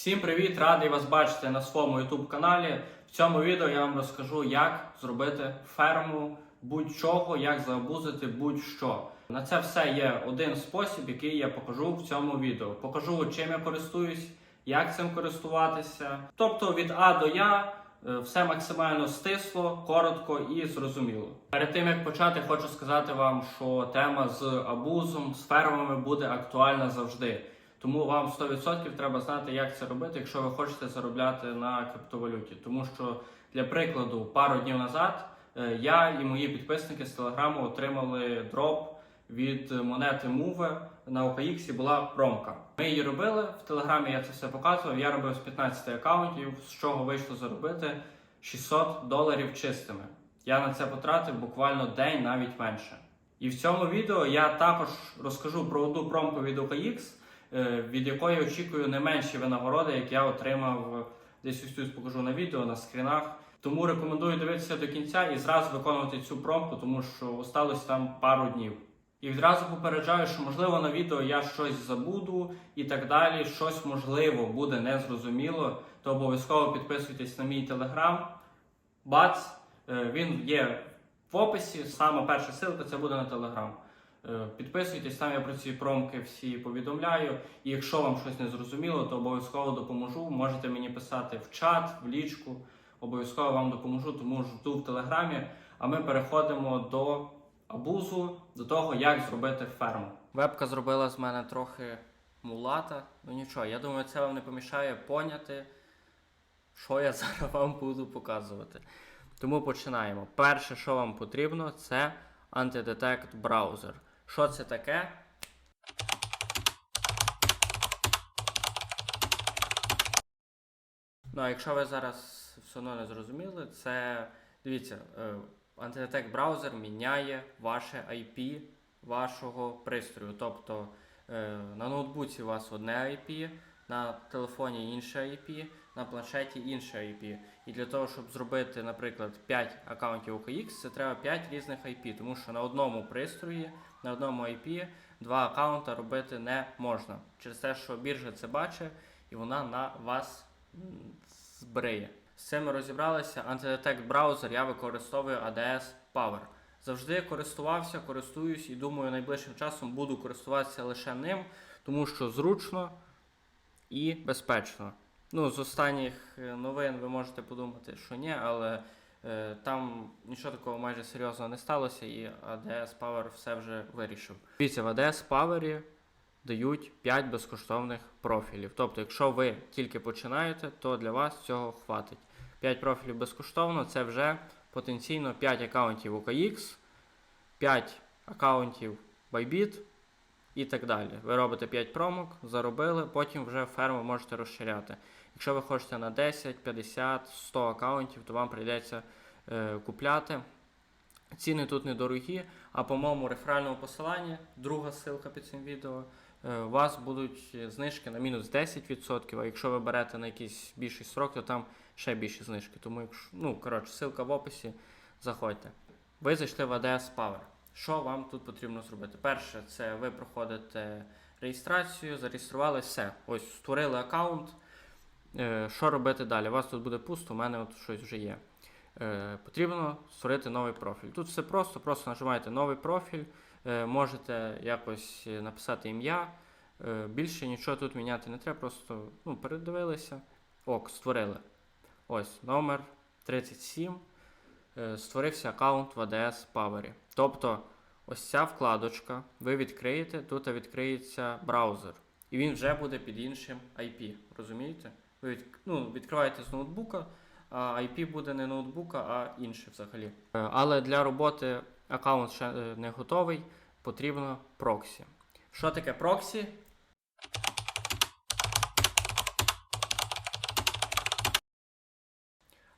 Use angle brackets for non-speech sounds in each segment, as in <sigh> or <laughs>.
Всім привіт! Радий вас бачити на своєму YouTube каналі. В цьому відео я вам розкажу, як зробити ферму будь-чого, як заобузити будь-що. На це все є один спосіб, який я покажу в цьому відео. Покажу, чим я користуюсь, як цим користуватися. Тобто від А до Я е, все максимально стисло, коротко і зрозуміло. Перед тим як почати, хочу сказати вам, що тема з абузом, з фермами буде актуальна завжди. Тому вам 100% треба знати, як це робити, якщо ви хочете заробляти на криптовалюті. Тому що, для прикладу, пару днів назад е, я і мої підписники з телеграму отримали дроп від монети Move. На OKX була промка. Ми її робили в телеграмі. Я це все показував. Я робив з 15 аккаунтів, з чого вийшло заробити 600 доларів чистими. Я на це потратив буквально день, навіть менше. І в цьому відео я також розкажу про одну промку від OKX, від якої очікую не менші винагороди, як я отримав е, десь ось тут покажу на відео, на скрінах. Тому рекомендую дивитися до кінця і зразу виконувати цю промку, тому що осталось там пару днів. І відразу попереджаю, що можливо на відео я щось забуду і так далі. Щось можливо буде незрозуміло, то обов'язково підписуйтесь на мій телеграм. Бац, Е, він є в описі. Саме перша ссылка це буде на телеграм. Е, Підписуйтесь, там я про ці промки всі повідомляю. І якщо вам щось не зрозуміло, то обов'язково допоможу. Можете мені писати в чат, в лічку. Обов'язково вам допоможу, тому жду в телеграмі. А ми переходимо до абузу, до того, як зробити ферму. Вебка зробила з мене трохи мулата. Ну нічого, я думаю, це вам не помішає поняти, що я <laughs> зараз вам буду показувати. Тому починаємо. Перше, що вам потрібно, це антидетект браузер. Що це таке? Ну, а якщо ви зараз все одно не зрозуміли, це дивіться, антидетект браузер міняє ваше IP вашого пристрою. Тобто е, на ноутбуці у вас одне IP, на телефоні інше IP, на планшеті інше IP. І для того, щоб зробити, наприклад, 5 аккаунтів OKX, це треба 5 різних IP, тому що на одному пристрої, на одному IP два аккаунта робити не можна. Через те, що біржа це бачить, і вона на вас збриє. З цим ми розібралися. Антидетект браузер я використовую ADS Power. Завжди користувався, користуюсь і думаю, найближчим часом буду користуватися лише ним, тому що зручно і безпечно. Ну, з останніх е, новин ви можете подумати, що ні, але там нічого такого майже серйозного не сталося, і ADS Power все вже вирішив. Дивіться, в ADS Power дають 5 безкоштовних профілів. Тобто, якщо ви тільки починаєте, то для вас цього хватить. 5 профілів безкоштовно це вже потенційно 5 аккаунтів OKX, 5 аккаунтів Bybit і так далі. Ви робите 5 промок, заробили, потім вже ферму можете розширяти. Якщо ви хочете на 10, 50, 100 аккаунтів, то вам прийдеться е, купляти. Ціни тут недорогі, а по моєму реферальному посиланні, друга ссылка під цим відео, е, у вас будуть знижки на мінус 10%, а якщо ви берете на якийсь більший срок, то там ще більші знижки. Тому, якщо, ну, коротше, ссылка в описі, заходьте. Ви зайшли в ADS Power. Що вам тут потрібно зробити? Перше, це ви проходите реєстрацію, зареєстрували все. Ось створили аккаунт. Е, Що робити далі? У вас тут буде пусто, у мене от щось вже є. Е, Потрібно створити новий профіль. Тут все просто, просто нажимаєте новий профіль, е, можете якось написати ім'я. Більше нічого тут міняти не треба, просто ну, передивилися. Ок, створили. Ось номер 37. Е, Створився аккаунт в ADS Power. Тобто, ось ця вкладочка, ви відкриєте, тут відкриється браузер. І він вже буде під іншим IP. Розумієте? Ви від, ну, відкриваєте з ноутбука, а IP буде не ноутбука, а інше взагалі. Е, Але для роботи аккаунт ще е, не готовий, потрібно проксі. Що таке проксі?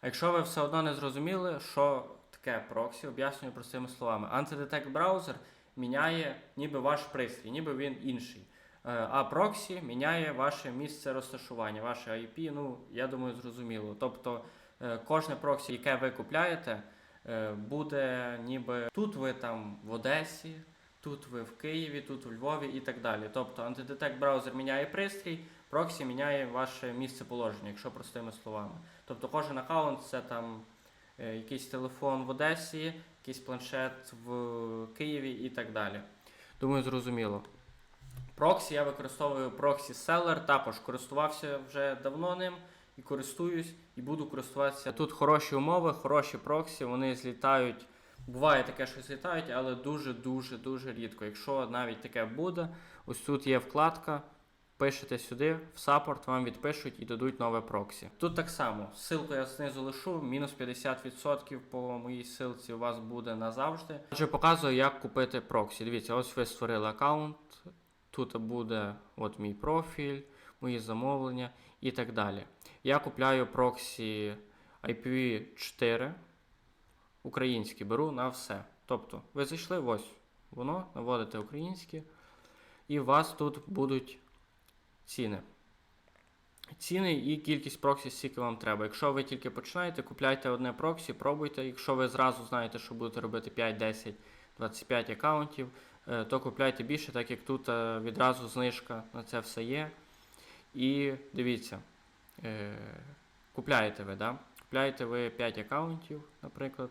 А якщо ви все одно не зрозуміли, що таке проксі, об'яснюю простими словами. Антидетект браузер міняє ніби ваш пристрій, ніби він інший. Е, А проксі міняє ваше місце розташування, ваше IP, ну, я думаю, зрозуміло. Тобто е, кожне проксі, яке ви купляєте, е, буде ніби тут ви там в Одесі, тут ви в Києві, тут у Львові і так далі. Тобто антидетект браузер міняє пристрій, Проксі міняє ваше місце положення, якщо простими словами. Тобто кожен аккаунт це там якийсь телефон в Одесі, якийсь планшет в Києві і так далі. Думаю, зрозуміло. Проксі я використовую Proxy Seller, також користувався вже давно ним і користуюсь, і буду користуватися. Тут хороші умови, хороші проксі, вони злітають. Буває таке, що злітають, але дуже-дуже дуже рідко. Якщо навіть таке буде, ось тут є вкладка. Пишете сюди, в саппорт вам відпишуть і дадуть нове проксі. Тут так само, ссылку я знизу лишу, мінус 50% по моїй ссылці у вас буде назавжди. Отже, показую, як купити проксі. Дивіться, ось ви створили аккаунт, тут буде от мій профіль, мої замовлення і так далі. Я купляю проксі IPv4 українські, беру на все. Тобто, ви зайшли, ось воно, наводите українське, і у вас тут будуть ціни. Ціни і кількість проксі, скільки вам треба. Якщо ви тільки починаєте, купляйте одне проксі, пробуйте. Якщо ви зразу знаєте, що будете робити 5, 10, 25 аккаунтів, е, то купляйте більше, так як тут е, відразу знижка на це все є. І дивіться, е, купляєте ви, да? купляєте ви 5 аккаунтів, наприклад.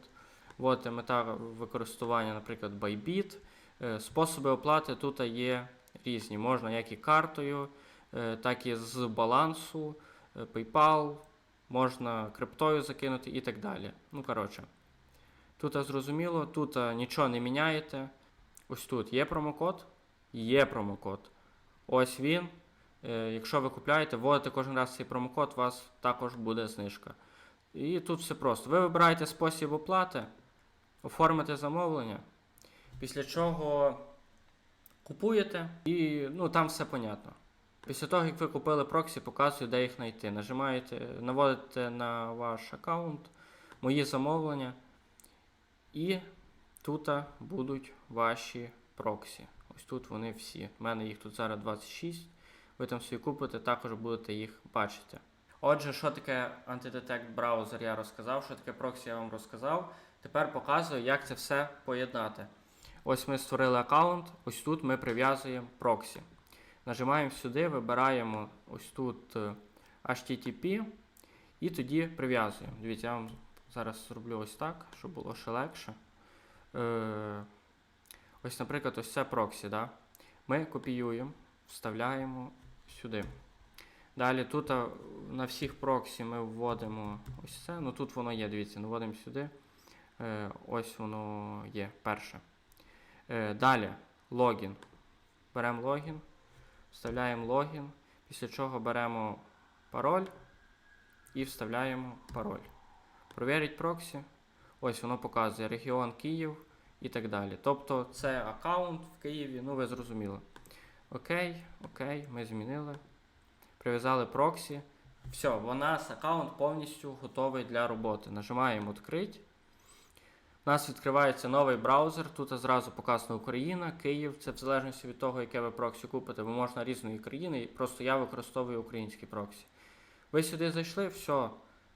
От мета використання, наприклад, Bybit. Способи оплати тут є різні. Можна як і картою, так і з балансу, PayPal, можна криптою закинути і так далі. Ну, коротше. Тут зрозуміло, тут е, нічого не міняєте. Ось тут є промокод, є промокод. Ось він. Е, Якщо ви купляєте, вводите кожен раз цей промокод, у вас також буде знижка. І тут все просто. Ви вибираєте спосіб оплати, оформите замовлення, після чого купуєте і ну, там все понятно. Після того, як ви купили проксі, показую, де їх знайти. Нажимаєте, наводите на ваш аккаунт, мої замовлення, і тут будуть ваші проксі. Ось тут вони всі. У мене їх тут зараз 26. Ви там собі купите, також будете їх бачити. Отже, що таке антидетект браузер, я розказав, що таке проксі я вам розказав. Тепер показую, як це все поєднати. Ось ми створили аккаунт, ось тут ми прив'язуємо проксі. Нажимаємо сюди, вибираємо ось тут е, HTTP і тоді прив'язуємо. Дивіться, я вам зараз зроблю ось так, щоб було ще легше. Е, ось, наприклад, ось це проксі. Да? Ми копіюємо, вставляємо сюди. Далі тут на всіх проксі ми вводимо ось це. Ну тут воно є, дивіться, наводимо сюди. Е, ось воно є перше. Е, далі логін. Беремо логін, вставляємо логін, після чого беремо пароль і вставляємо пароль. Провірить проксі. Ось воно показує регіон Київ і так далі. Тобто це аккаунт в Києві, ну ви зрозуміли. Окей, окей, ми змінили. Прив'язали проксі. Все, у нас аккаунт повністю готовий для роботи. Нажимаємо відкрити. У нас відкривається новий браузер. Тут зразу показано Україна, Київ. Це в залежності від того, яке ви проксі купите, бо можна різної країни. Просто я використовую українські проксі. Ви сюди зайшли, все,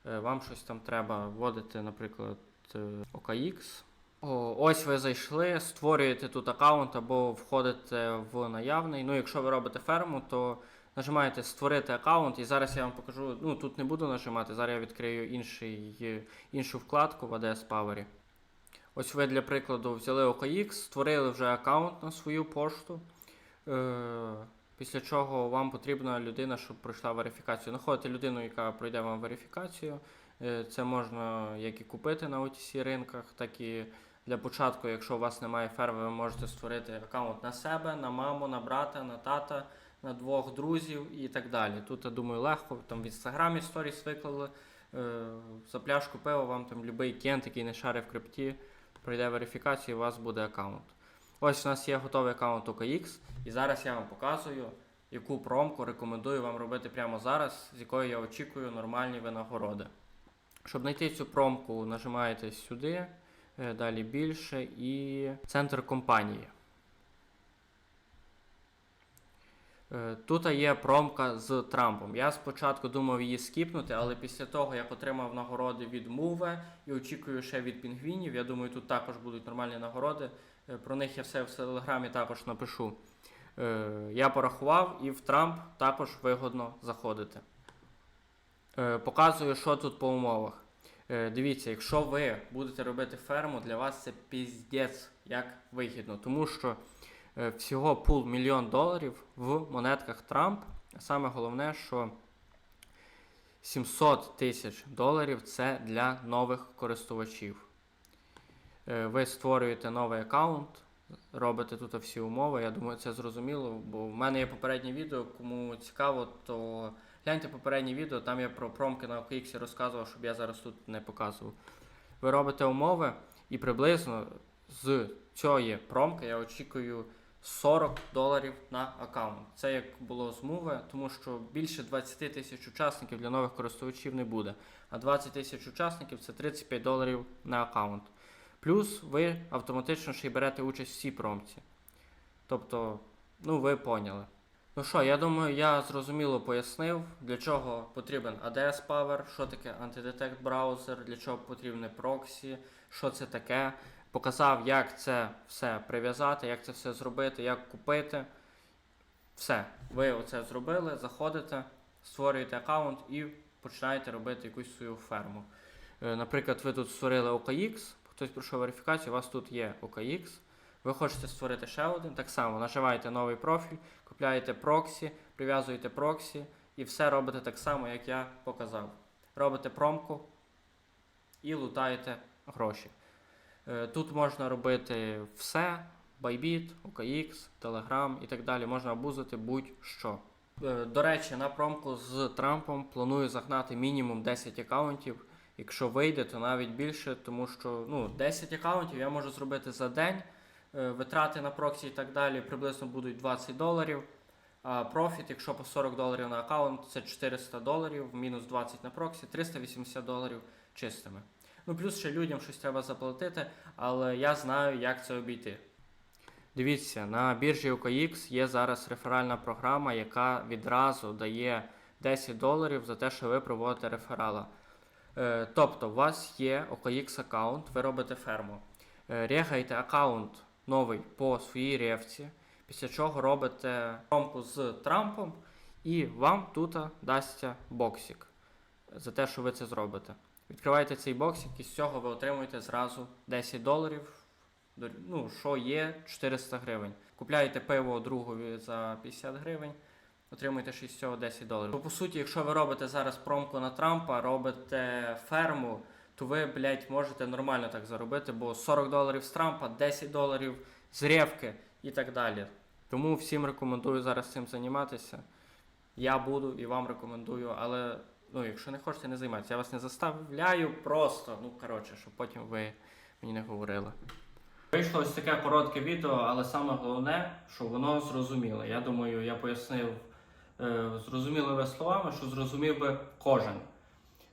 вам щось там треба вводити, наприклад, е, OKX. Ось ви зайшли, створюєте тут аккаунт або входите в наявний. Ну, якщо ви робите ферму, то нажимаєте Створити аккаунт, і зараз я вам покажу. Ну тут не буду нажимати, зараз я відкрию інший, е, іншу вкладку в ADS Power. Ось ви для прикладу взяли OKX, створили вже аккаунт на свою пошту. Після чого вам потрібна людина, щоб пройшла верифікацію. Знаходите людину, яка пройде вам верифікацію. Е, Це можна як і купити на OTC ринках, так і для початку, якщо у вас немає ферми, ви можете створити аккаунт на себе, на маму, на брата, на тата, на двох друзів і так далі. Тут, я думаю, легко, там в інстаграмі сторіс виклали. е, За пляшку пива вам там будь-який кент, який не шарить в крипті, пройде верифікацію, і у вас буде аккаунт. Ось у нас є готовий аккаунт OKX, і зараз я вам показую, яку промку рекомендую вам робити прямо зараз, з якої я очікую нормальні винагороди. Щоб знайти цю промку, нажимаєте сюди, е, далі більше і центр компанії. Е, Тут є промка з Трампом. Я спочатку думав її скіпнути, але після того, як отримав нагороди від Муве і очікую ще від пінгвінів, я думаю, тут також будуть нормальні нагороди. Е, Про них я все в телеграмі також напишу. Е, я порахував, і в Трамп також вигодно заходити. Е, показую, що тут по умовах. Дивіться, якщо ви будете робити ферму, для вас це піздець як вигідно, тому що всього пул мільйон доларів в монетках Трамп. Саме головне, що 700 тисяч доларів це для нових користувачів. Е, Ви створюєте новий аккаунт, робите тут всі умови. Я думаю, це зрозуміло, бо в мене є попереднє відео. Кому цікаво, то гляньте попереднє відео, там я про промки на OKX розказував, щоб я зараз тут не показував. Ви робите умови, і приблизно з цієї промки я очікую 40 доларів на аккаунт. Це як було з Move, тому що більше 20 тисяч учасників для нових користувачів не буде. А 20 тисяч учасників це 35 доларів на аккаунт. Плюс ви автоматично ще й берете участь в цій промці. Тобто, ну ви поняли. Ну що, я думаю, я зрозуміло пояснив, для чого потрібен ADS Power, що таке антидетект браузер, для чого потрібне проксі, що це таке. Показав, як це все прив'язати, як це все зробити, як купити. Все, ви оце зробили, заходите, створюєте аккаунт і починаєте робити якусь свою ферму. Е, Наприклад, ви тут створили OKX, хтось пройшов верифікацію, у вас тут є OKX. Ви хочете створити ще один, так само наживаєте новий профіль, купляєте проксі, прив'язуєте проксі і все робите так само, як я показав. Робите промку і лутаєте гроші. Е, Тут можна робити все: Bybit, OKX, Telegram і так далі. Можна абузити будь-що. Е, До речі, на промку з Трампом планую загнати мінімум 10 аккаунтів. Якщо вийде, то навіть більше, тому що ну, 10 аккаунтів я можу зробити за день. Е, Витрати на проксі і так далі приблизно будуть 20 доларів. А профіт, якщо по 40 доларів на аккаунт, це 400 доларів, мінус 20 на проксі, 380 доларів чистими. Ну, плюс ще людям щось треба заплатити, але я знаю, як це обійти. Дивіться, на біржі OKX є зараз реферальна програма, яка відразу дає 10 доларів за те, що ви проводите реферала. Е, тобто, у вас є OKX аккаунт, ви робите ферму. Е, регаєте аккаунт новий по своїй рефці, після чого робите промку з Трампом, і вам тут дасться боксик за те, що ви це зробите. Відкриваєте цей боксик і з цього ви отримуєте зразу 10 доларів, ну, що є 400 гривень. Купляєте пиво другові за 50 гривень, отримуєте ще з цього 10 доларів. Бо, по суті, якщо ви робите зараз промку на Трампа, робите ферму, то ви, блядь, можете нормально так заробити, бо 40 доларів з Трампа, 10 доларів з ревки і так далі. Тому всім рекомендую зараз цим займатися. Я буду і вам рекомендую, але ну, якщо не хочете, не займайтеся. Я вас не заставляю просто. Ну, коротше, щоб потім ви мені не говорили. Вийшло ось таке коротке відео, але саме головне, що воно зрозуміле. Я думаю, я пояснив зрозумілими словами, що зрозумів би кожен.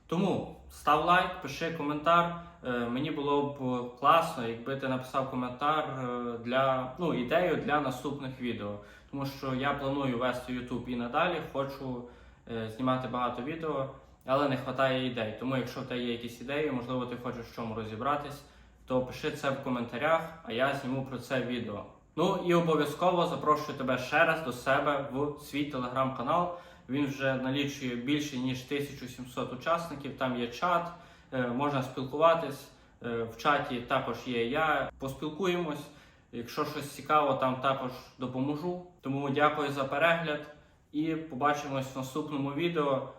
Тому став лайк, пиши коментар. Е, мені було б класно, якби ти написав коментар е, для ну, ідею для наступних відео. Тому що я планую вести YouTube і надалі, хочу е, знімати багато відео, але не вистачає ідей. Тому якщо в тебе є якісь ідеї, можливо, ти хочеш в чому розібратись, то пиши це в коментарях, а я зніму про це відео. Ну і обов'язково запрошую тебе ще раз до себе в свій телеграм-канал. Він вже налічує більше ніж 1700 учасників. Там є чат, е, можна спілкуватись. Е, В чаті також є я. Поспілкуємось. Якщо щось цікаво, там також допоможу. Тому дякую за перегляд і побачимось в наступному відео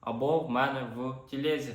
або в мене в тілезі.